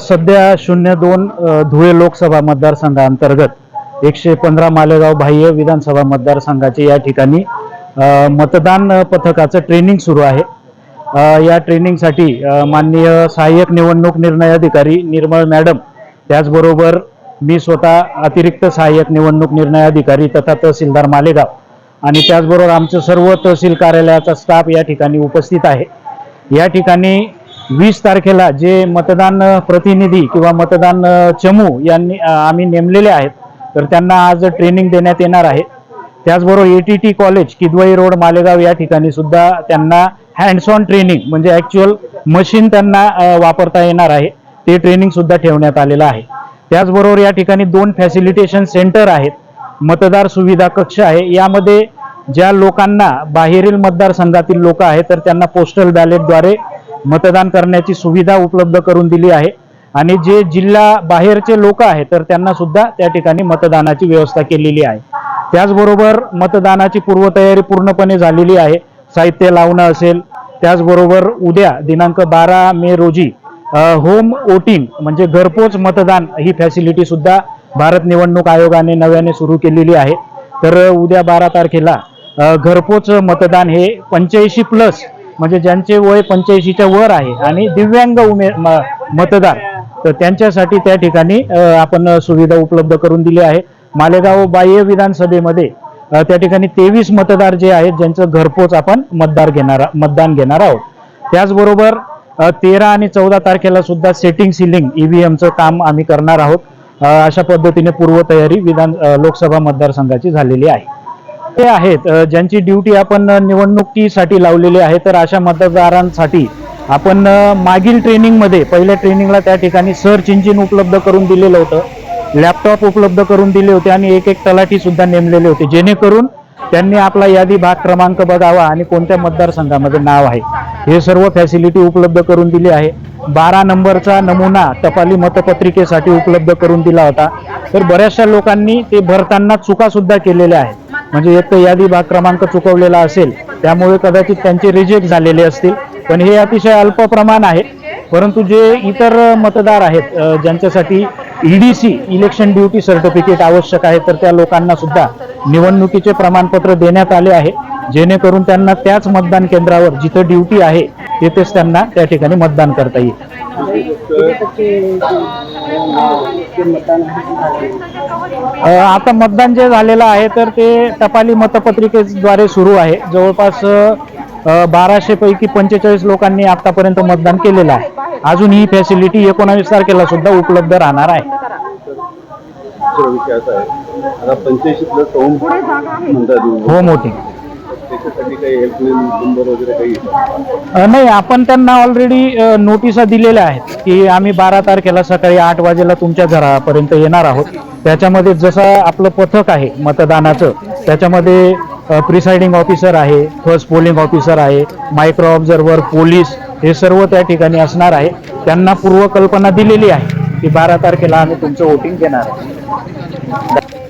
सध्या शून्य दोन धुळे लोकसभा मतदारसंघाअंतर्गत एकशे पंधरा मालेगाव बाह्य विधानसभा मतदारसंघाचे या ठिकाणी मतदान पथकाचं ट्रेनिंग सुरू आहे. या ट्रेनिंगसाठी माननीय सहाय्यक निवडणूक निर्णय अधिकारी निर्मळ मॅडम त्याचबरोबर मी स्वतः अतिरिक्त सहाय्यक निवडणूक निर्णय अधिकारी तथा तहसीलदार मालेगाव आणि त्याचबरोबर आमचं सर्व तहसील कार्यालयाचा स्टाफ या ठिकाणी उपस्थित आहे. या ठिकाणी वीस तारखेला जे मतदान प्रतिनिधी किंवा मतदान चमू यांनी आम्ही नेमलेले आहेत तर त्यांना आज ट्रेनिंग देण्यात येणार आहे. त्याचबरोबर A T T college Kidwai road Malegaon या ठिकाणी सुद्धा त्यांना हँड्स ऑन ट्रेनिंग म्हणजे ॲक्च्युअल मशीन त्यांना वापरता येणार आहे. ते ट्रेनिंग सुद्धा ठेवण्यात आलेलं आहे. त्याचबरोबर या ठिकाणी दोन फॅसिलिटेशन सेंटर आहेत. मतदार सुविधा कक्ष आहे. यामध्ये ज्या लोकांना बाहेरील मतदारसंघातील लोक आहेत तर त्यांना पोस्टल बॅलेटद्वारे मतदान करण्याची सुविधा उपलब्ध करून दिली आहे. आणि जे जिल्हा बाहेरचे लोक आहेत तर त्यांना सुद्धा त्या ठिकाणी मतदानाची व्यवस्था केलेली आहे. त्याचबरोबर मतदानाची पूर्वतयारी पूर्णपणे झालेली आहे. साहित्य लावणं असेल त्याचबरोबर उद्या दिनांक बारा मे रोजी होम वोटिंग म्हणजे घरपोच मतदान ही फॅसिलिटी सुद्धा भारत निवडणूक आयोगाने नव्याने सुरू केलेली आहे. तर उद्या बारा तारखेला घरपोच मतदान हे पंच्याऐंशी प्लस म्हणजे ज्यांचे वय पंच्याऐंशीच्या वर आहे आणि दिव्यांग उमे म- मतदार तर त्यांच्यासाठी त्या ठिकाणी आपण सुविधा उपलब्ध करून दिली आहे. मालेगाव बाह्य विधानसभेमध्ये त्या ठिकाणी तेवीस मतदार जे आहेत ज्यांचं घरपोच आपण मतदार घेणार मतदान घेणार आहोत. त्याचबरोबर तेरा आणि चौदा तारखेला सुद्धा सेटिंग सिलिंग ईव्हीएमचं काम आम्ही करणार आहोत. अशा पद्धतीने पूर्वतयारी विधान लोकसभा मतदारसंघाची झालेली आहे. ते आहेत ज्यांची ड्युटी आपण निवडणुकीसाठी लावलेली आहे तर अशा मतदारांसाठी आपण मागील ट्रेनिंगमध्ये पहिल्या ट्रेनिंगला त्या ठिकाणी सर्च इंजिन उपलब्ध करून दिलेलं होतं लॅपटॉप उपलब्ध करून दिले होते आणि एक एक तलाठी सुद्धा नेमलेले होते जेणेकरून त्यांनी आपला यादी भाग क्रमांक बघावा आणि कोणत्या मतदारसंघामध्ये नाव आहे. हे सर्व फॅसिलिटी उपलब्ध करून दिली आहे. बारा नंबरचा नमुना टपाली मतपत्रिकेसाठी उपलब्ध करून दिला होता. तर बऱ्याचशा लोकांनी ते भरताना चुका सुद्धा केलेल्या आहेत. म्हणजे एक तर यादी भाग क्रमांक चुकवलेला असेल त्यामुळे कदाचित त्यांचे रिजेक्ट झालेले असतील. पण हे अतिशय अल्प प्रमाण आहे. परंतु जे इतर मतदार आहेत ज्यांच्यासाठी ईडीसी इलेक्शन ड्युटी सर्टिफिकेट आवश्यक आहे तर त्या लोकांना सुद्धा निवडणुकीचे प्रमाणपत्र देण्यात आले आहे. जेणेकरून त्यांना त्याच मतदान केंद्रावर जिथं ड्युटी आहे तिथेच त्यांना त्या ठिकाणी मतदान करता येईल. आता मतदान जे झालेलं आहे तर ते टपाली मतपत्रिकेद्वारे सुरू आहे. जवळपास बाराशे पैकी पंचेचाळीस लोकांनी आतापर्यंत मतदान केलेलं आहे. अजून ही फॅसिलिटी एकोणावीस तारखेला सुद्धा उपलब्ध राहणार आहे. हो मोठी. त्याच्यासाठी काही हेल्पलाईन नंबर वगैरे काही? अ, नाही आपण त्यांना ऑलरेडी नोटिसा दिलेल्या आहेत की आम्ही बारा तारखेला सकाळी आठ वाजेला तुमच्या घरापर्यंत येणार आहोत. त्याच्यामध्ये जसं आपलं पथक आहे मतदानाचं त्याच्यामध्ये प्रिसाइडिंग ऑफिसर आहे फर्स्ट पोलिंग ऑफिसर आहे मायक्रो ऑब्झर्वर पोलीस हे सर्व त्या ठिकाणी असणार आहे. त्यांना पूर्वकल्पना दिलेली आहे की बारा तारखेला आम्ही तुमचं वोटिंग घेणार आहे